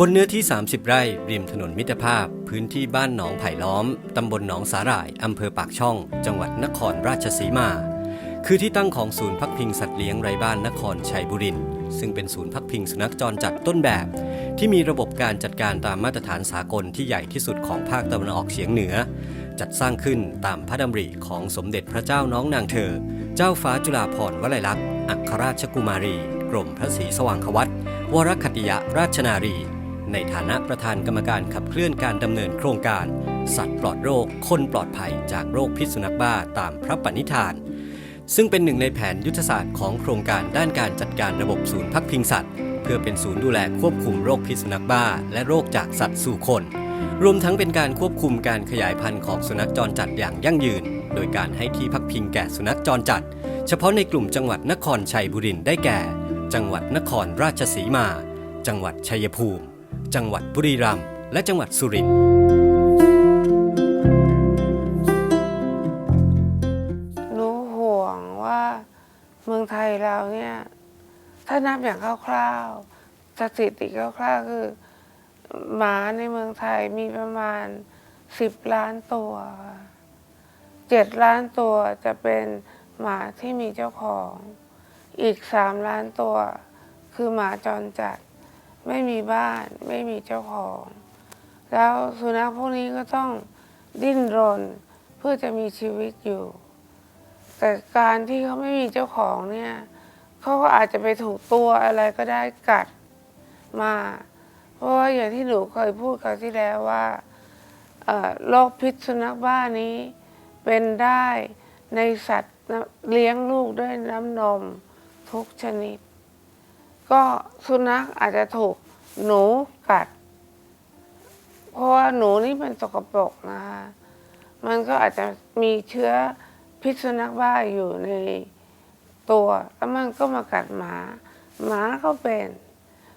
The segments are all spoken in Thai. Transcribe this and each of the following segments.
บนเนื้อที่ 30 ไร่ริมถนนมิตรภาพ พื้นที่บ้านหนองไผ่ล้อม ตำบลหนองสาหร่าย อำเภอปากช่อง จังหวัดนครราชสีมา คือที่ตั้งของศูนย์พักพิงสัตว์เลี้ยงไร้บ้านนครชัยบุรีซึ่งเป็นศูนย์พักพิงสุนัขจรจัดต้นแบบ ที่มีระบบการจัดการตามมาตรฐานสากลที่ใหญ่ที่สุดของภาคตะวันออกเฉียงเหนือ จัดสร้างขึ้นตามพระดำริของสมเด็จพระเจ้าน้องนางเธอ เจ้าฟ้าจุฬาภรณ์วลัยลักษณ์อัครราชกุมารี กรมพระศรีสว่างควัตวรคติยราชนารี ในฐานะประธานกรรมการขับเคลื่อนการดำเนินโครงการ สัตว์ปลอดโรค คนปลอดภัยจากโรคพิษสุนัขบ้าตามพระปณิธาน ซึ่งเป็นหนึ่งในแผนยุทธศาสตร์ของโครงการด้านการจัดการระบบศูนย์พักพิงสัตว์ เพื่อเป็นศูนย์ดูแลควบคุมโรคพิษสุนัขบ้า และโรคจากสัตว์สู่คน รวมทั้งเป็นการควบคุมการขยายพันธุ์ของสุนัขจรจัดอย่างยั่งยืน โดยการให้ที่พักพิงแก่สุนัขจรจัด เฉพาะในกลุ่มจังหวัดนครชัยบุรีได้แก่ จังหวัดนครราชสีมา จังหวัดชัยภูมิ จังหวัดบุรีรัมย์และจังหวัดสุรินทร์หนูห่วงว่าเมืองไทยเราเนี่ย ถ้านับอย่างคร่าวๆสถิติคร่าวๆคือ หมาในเมืองไทยมีประมาณสิบล้านตัวเจ็ดล้านตัวจะเป็นหมาที่มีเจ้าของ อีกสามล้านตัว คือหมาจรจัด ไม่มีบ้านไม่มีเจ้าของ แล้วสุนัขพวกนี้ก็ต้องดิ้นรนเพื่อจะมีชีวิตอยู่ แต่การที่เขาไม่มีเจ้าของเนี่ยเขาก็อาจจะไปถูกตัวอะไรก็ได้กัดมา เพราะว่าอย่างที่หนูเคยพูดคราวที่แล้วว่าโรคพิษสุนัขบ้านี้เป็นได้ในสัตว์เลี้ยงลูกด้วยน้ำนมทุกชนิด ก็สุนัขอาจจะถูกหนูกัด เพราะว่าหนูนี่เป็นสกปรกนะคะมันก็อาจจะมีเชื้อพิษสุนัขบ้าอยู่ในตัว แล้วมันก็มากัดหมา หมาก็เป็น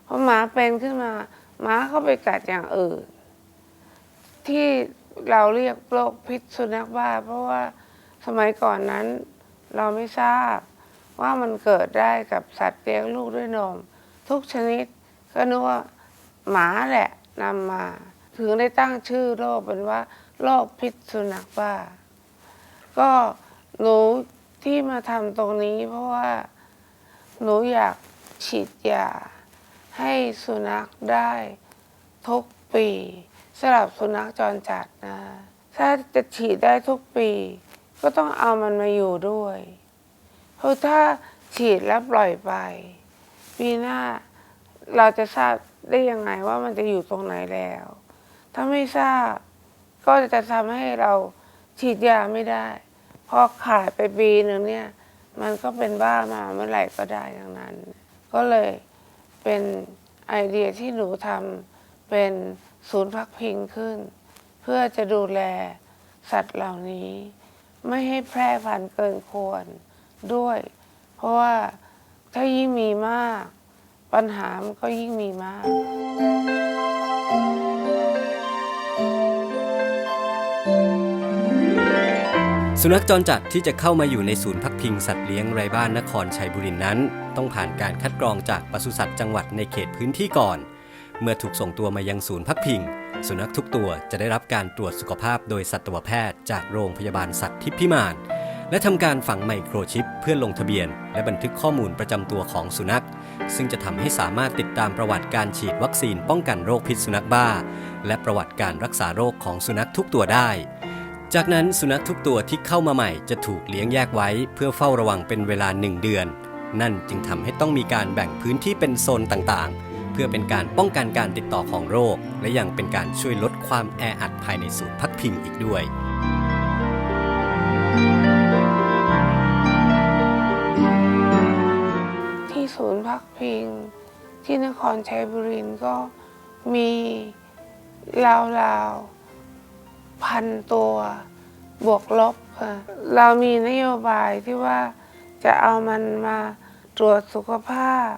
พอหมาเป็นขึ้นมา หมาก็ไปกัดอย่างอื่น ที่เราเรียกโรคพิษสุนัขบ้า เพราะว่าสมัยก่อนนั้นเราไม่ทราบ ว่ามันเกิดได้กับสัตว์เลี้ยงลูกด้วยนม ทุกชนิดก็นึกว่าหมาแหละนำมา ถึงได้ตั้งชื่อโรคเป็นว่าโรคพิษสุนัขบ้า ก็หนูที่มาทำตรงนี้เพราะว่าหนูอยากฉีดยาให้สุนัขได้ทุกปีสำหรับสุนัขจรจัดนะ ถ้าจะฉีดได้ทุกปี ก็ต้องเอามันมาอยู่ด้วย เพราะถ้าฉีดแล้วปล่อยไปปีหน้าเราจะทราบได้ยังไงว่ามันจะอยู่ตรงไหนแล้ว ถ้าไม่ทราบ ก็จะทำให้เราฉีดยาไม่ได้พอขาดไปปีหนึ่งเนี่ย มันก็เป็นบ้ามาเมื่อไหร่ก็ได้อย่างนั้น ก็เลยเป็นไอเดียที่หนูทำเป็นศูนย์พักพิงขึ้น เพื่อจะดูแลสัตว์เหล่านี้ ไม่ให้แพร่พันธุ์เกินควร ด้วย เพราะว่าถ้ายิ่งมีมาก ปัญหามันก็ยิ่งมีมากสุนัขจรจัดที่จะเข้ามาอยู่ในศูนย์พักพิงสัตว์เลี้ยงไร้บ้านนครชัยบุรีนั้น ต้องผ่านการคัดกรองจากปศุสัตว์จังหวัดในเขตพื้นที่ก่อน เมื่อถูกส่งตัวมายังศูนย์พักพิง สุนัขทุกตัวจะได้รับการตรวจสุขภาพโดยสัตวแพทย์จากโรงพยาบาลสัตว์ทิพย์พิมาน และทำการฝังไมโครชิปเพื่อลงทะเบียน และบันทึกข้อมูลประจำตัวของสุนัข ซึ่งจะทำให้สามารถติดตามประวัติการฉีดวัคซีนป้องกันโรคพิษสุนัขบ้า และประวัติการรักษาโรคของสุนัขทุกตัวได้ จากนั้นสุนัขทุกตัวที่เข้ามาใหม่จะถูกเลี้ยงแยกไว้ เพื่อเฝ้าระวังเป็นเวลา1เดือน นั่นจึงทำให้ต้องมีการแบ่งพื้นที่เป็นโซนต่างๆ เพื่อเป็นการป้องกันการติดต่อของโรค และยังเป็นการช่วยลดความแออัดภายในศูนย์พักพิงอีกด้วย ศูนย์พักพิง ที่นครชัยบุรีก็มีราวๆพันตัวบวกลบค่ะเรามีนโยบายที่ว่าจะเอามันมาตรวจสุขภาพ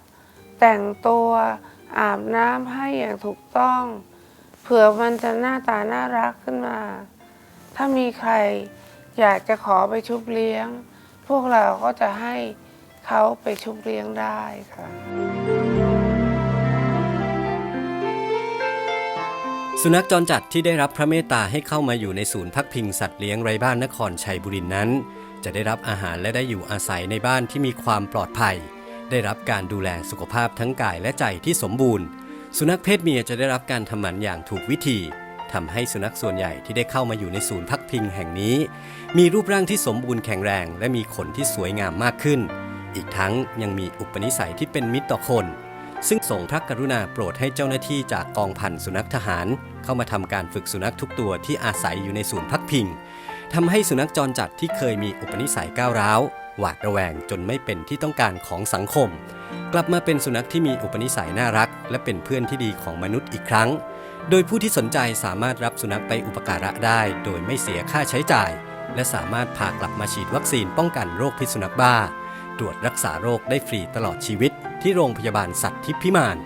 แต่งตัวอาบน้ำให้อย่างถูกต้อง เผื่อมันจะหน้าตาน่ารักขึ้นมา ถ้ามีใครอยากจะขอไปชุบเลี้ยง พวกเราก็จะให้ เขาไปชุบเลี้ยงได้ค่ะ สุนัขจรจัดที่ได้รับพระเมตตาให้เข้ามาอยู่ในศูนย์พักพิงสัตว์เลี้ยงไร้บ้านนครชัยบุรีนั้น จะได้รับอาหารและได้อยู่อาศัยในบ้านที่มีความปลอดภัย ได้รับการดูแลสุขภาพทั้งกายและใจที่สมบูรณ์ สุนัขเพศเมียจะได้รับการทำหมันอย่างถูกวิธีทำให้สุนัขส่วนใหญ่ที่ได้เข้ามาอยู่ในศูนย์พักพิงแห่งนี้ มีรูปร่างที่สมบูรณ์แข็งแรง และมีขนที่สวยงามมากขึ้น อีกทั้งยังมีอุปนิสัยที่เป็นมิตรต่อคน ซึ่งส่งพระกรุณาโปรดให้เจ้าหน้าที่จากกองพันสุนัขทหาร เข้ามาทำการฝึกสุนัขทุกตัวที่อาศัยอยู่ในศูนย์พักพิงทำให้สุนัขจรจัดที่เคยมีอุปนิสัยก้าวร้าว หวาดระแวงจนไม่เป็นที่ต้องการของสังคม กลับมาเป็นสุนัขที่มีอุปนิสัยน่ารัก และเป็นเพื่อนที่ดีของมนุษย์อีกครั้ง โดยผู้ที่สนใจสามารถรับสุนัขไปอุปการะได้ โดยไม่เสียค่าใช้จ่าย และสามารถพากลับมาฉีดวัคซีนป้องกันโรคพิษสุนัขบ้า ตรวจรักษาโรคได้ฟรีตลอดชีวิต ที่โรงพยาบาลสัตว์ทิพย์พิมาน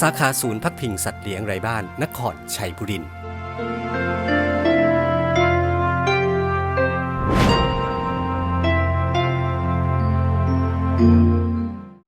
สาขาศูนย์พักพิงสัตว์เลี้ยงไร้บ้าน นครชัยบุรี